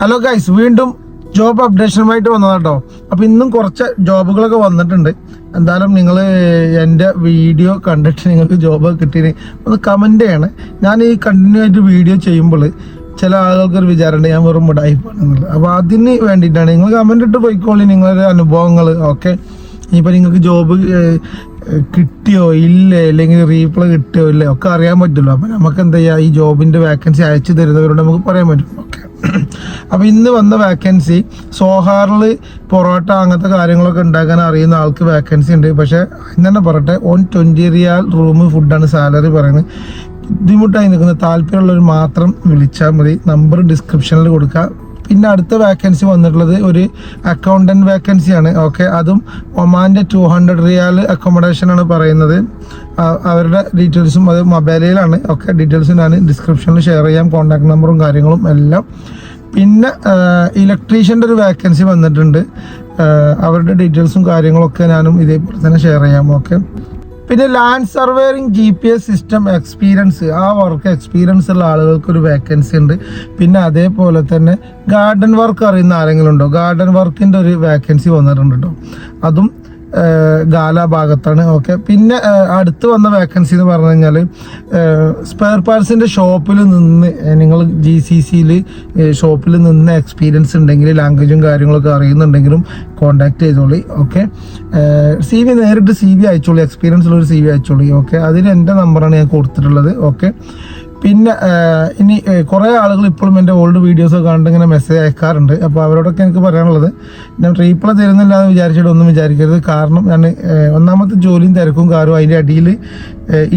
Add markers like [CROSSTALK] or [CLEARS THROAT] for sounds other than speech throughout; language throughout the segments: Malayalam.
ഹലോ ഗൈസ് വീണ്ടും ജോബ് അപ്ഡേഷനുമായിട്ട് വന്നതാണ് വന്നതാട്ടോ അപ്പം ഇന്നും കുറച്ച് ജോബുകളൊക്കെ വന്നിട്ടുണ്ട്. എന്തായാലും നിങ്ങൾ എന്റെ വീഡിയോ കണ്ടിട്ട് നിങ്ങൾക്ക് ജോബ് കിട്ടിയ ഒന്ന് കമന്റ് ചെയ്യണം. ഞാൻ ഈ കണ്ടിന്യൂ ആയിട്ട് വീഡിയോ ചെയ്യുമ്പോൾ ചില ആളുകൾക്ക് ഒരു വിചാരമുണ്ട് ഞാൻ വെറും മുടായിപ്പാണെന്നുള്ളത് അപ്പോൾ അതിന് വേണ്ടിയിട്ടാണ്. നിങ്ങൾ കമന്റ് ഇട്ട് പോയിക്കോളി നിങ്ങളുടെ അനുഭവങ്ങൾ ഓക്കെ ഇനിയിപ്പോൾ നിങ്ങൾക്ക് ജോബ് കിട്ടിയോ ഇല്ലേ? അല്ലെങ്കിൽ റീപ്ലൈ കിട്ടിയോ ഇല്ലേ? ഒക്കെ അറിയാൻ പറ്റുമല്ലോ അപ്പം നമുക്ക് എന്താ ചെയ്യുക ഈ ജോബിന്റെ വേക്കൻസി അയച്ചു തരുന്നവരോട് നമുക്ക് പറയാൻ പറ്റും. [CLEARS THROAT] അപ്പോൾ ഇന്ന് വന്ന വേക്കൻസി സോഹാറിൽ പൊറോട്ട അങ്ങനത്തെ കാര്യങ്ങളൊക്കെ ഉണ്ടാക്കാൻ അറിയുന്ന ആൾക്ക് വേക്കൻസി ഉണ്ട്. പക്ഷേ ഇന്ന് തന്നെ പറയട്ടെ ഓൺ ട്വന്റി റിയാൽ റൂം ഫുഡാണ് സാലറി പറയുന്നത്. ബുദ്ധിമുട്ടായി നിൽക്കുന്നത് താല്പര്യമുള്ളവർ മാത്രം വിളിച്ചാൽ മതി. നമ്പർ ഡിസ്ക്രിപ്ഷനിൽ കൊടുക്കുക പിന്നെ അടുത്ത വേക്കൻസി വന്നിട്ടുള്ളത് ഒരു അക്കൗണ്ടന്റ് വേക്കൻസിയാണ് ഓക്കെ അതും ഒമാന്റെ ടു ഹൺഡ്രഡ് റിയാൽ അക്കോമഡേഷൻ ആണ് പറയുന്നത്. അവരുടെ ഡീറ്റെയിൽസും അത് മൊബൈലിലാണ് ഒക്കെ ഡീറ്റെയിൽസ് ഞാൻ ഡിസ്ക്രിപ്ഷനിൽ ഷെയർ ചെയ്യാം കോൺടാക്ട് നമ്പറും കാര്യങ്ങളും എല്ലാം. പിന്നെ ഇലക്ട്രീഷ്യന്റെ ഒരു വേക്കൻസി വന്നിട്ടുണ്ട്. അവരുടെ ഡീറ്റെയിൽസും കാര്യങ്ങളൊക്കെ ഞാനും ഇതേപോലെ തന്നെ ഷെയർ ചെയ്യാം. ഓക്കെ പിന്നെ land surveying G P S system experience ആ വർക്ക് എക്സ്പീരിയൻസ് ഉള്ള ആളുകൾക്ക് ഒരു വേക്കൻസി ഉണ്ട്. പിന്നെ അതേപോലെ തന്നെ ഗാർഡൻ വർക്ക് അറിയുന്ന ആരെങ്കിലും ഉണ്ടോ? ഗാർഡൻ വർക്കിന്റെ ഒരു വേക്കൻസി വന്നിട്ടുണ്ട് കേട്ടോ അതും ഗാല ഭാഗത്താണ് ഓക്കെ. പിന്നെ അടുത്ത് വന്ന വേക്കൻസി എന്ന് പറഞ്ഞു കഴിഞ്ഞാൽ സ്പെയർ പാർട്സിന്റെ ഷോപ്പിൽ നിന്ന് നിങ്ങൾ ജി സി സിയിൽ ഷോപ്പിൽ നിന്ന് എക്സ്പീരിയൻസ് ഉണ്ടെങ്കിൽ ലാംഗ്വേജും കാര്യങ്ങളൊക്കെ അറിയുന്നുണ്ടെങ്കിലും കോൺടാക്ട് ചെയ്തോളി. ഓക്കെ. സി വി നേരിട്ട് സി വി അയച്ചോളി. എക്സ്പീരിയൻസ് ഉള്ള ഒരു സി വി അയച്ചോളി. ഓക്കെ. അതിന് എന്റെ നമ്പറാണ് ഞാൻ കൊടുത്തിട്ടുള്ളത്. ഓക്കെ. പിന്നെ ഇനി കുറേ ആളുകൾ ഇപ്പോഴും എന്റെ ഓൾഡ് വീഡിയോസ് കണ്ട് ഇങ്ങനെ മെസ്സേജ് അയക്കാറുണ്ട്. അപ്പോൾ അവരോടൊക്കെ എനിക്ക് പറയാനുള്ളത് ഞാൻ റീപ്ലൈ തരുന്നില്ല എന്ന് വിചാരിച്ചിട്ട് ഒന്നും വിചാരിക്കരുത്. കാരണം ഞാൻ ഒന്നാമത്തെ ജോലിയും തിരക്കും കാരും അതിന്റെ അടിയിൽ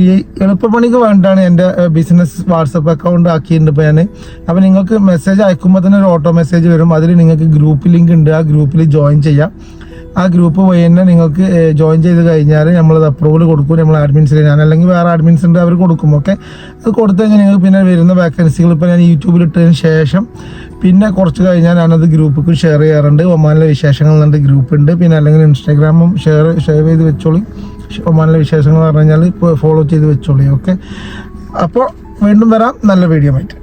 ഈ എളുപ്പപ്പണിക്ക് വേണ്ടിയാണ് എന്റെ ബിസിനസ് വാട്സപ്പ് അക്കൗണ്ട് ആക്കിയിട്ടുണ്ട് ഇപ്പോൾ ഞാൻ. അപ്പോൾ നിങ്ങൾക്ക് മെസ്സേജ് അയക്കുമ്പോൾ തന്നെ ഒരു ഓട്ടോ മെസ്സേജ് വരും. അതിൽ നിങ്ങൾക്ക് ഗ്രൂപ്പ് ലിങ്ക് ഉണ്ട്. ആ ഗ്രൂപ്പിൽ ജോയിൻ ചെയ്യാം. ആ ഗ്രൂപ്പ് വഴി തന്നെ നിങ്ങൾക്ക് ജോയിൻ ചെയ്ത് കഴിഞ്ഞാൽ നമ്മൾ അത് അപ്രൂവൽ കൊടുക്കും നമ്മൾ അഡ്മിൻസിൽ ഞാൻ അല്ലെങ്കിൽ വേറെ അഡ്മിൻസ് ഉണ്ട് അവർ കൊടുക്കും ഓക്കെ അത് കൊടുത്തു കഴിഞ്ഞാൽ നിങ്ങൾക്ക് പിന്നെ വരുന്ന വേക്കൻസികൾ ഇപ്പോൾ ഞാൻ യൂട്യൂബിൽ ഇട്ടതിന് ശേഷം പിന്നെ കുറച്ച് കഴിഞ്ഞാൽ ഞാനത് ഗ്രൂപ്പിൽ ഷെയർ ചെയ്യാറുണ്ട്. ഒമാനിലെ വിശേഷങ്ങൾ എന്നുണ്ട് ഗ്രൂപ്പ് ഉണ്ട്. പിന്നെ അല്ലെങ്കിൽ ഇൻസ്റ്റാഗ്രാമും ഷെയർ ഷെയർ ചെയ്ത് വെച്ചോളി. ഒമാനിലെ വിശേഷങ്ങൾ പറഞ്ഞു കഴിഞ്ഞാൽ ഇപ്പോൾ ഫോളോ ചെയ്ത് വെച്ചോളി ഓക്കെ അപ്പോൾ വീണ്ടും വരാം. നല്ല വീഡിയോ ആയിട്ട്.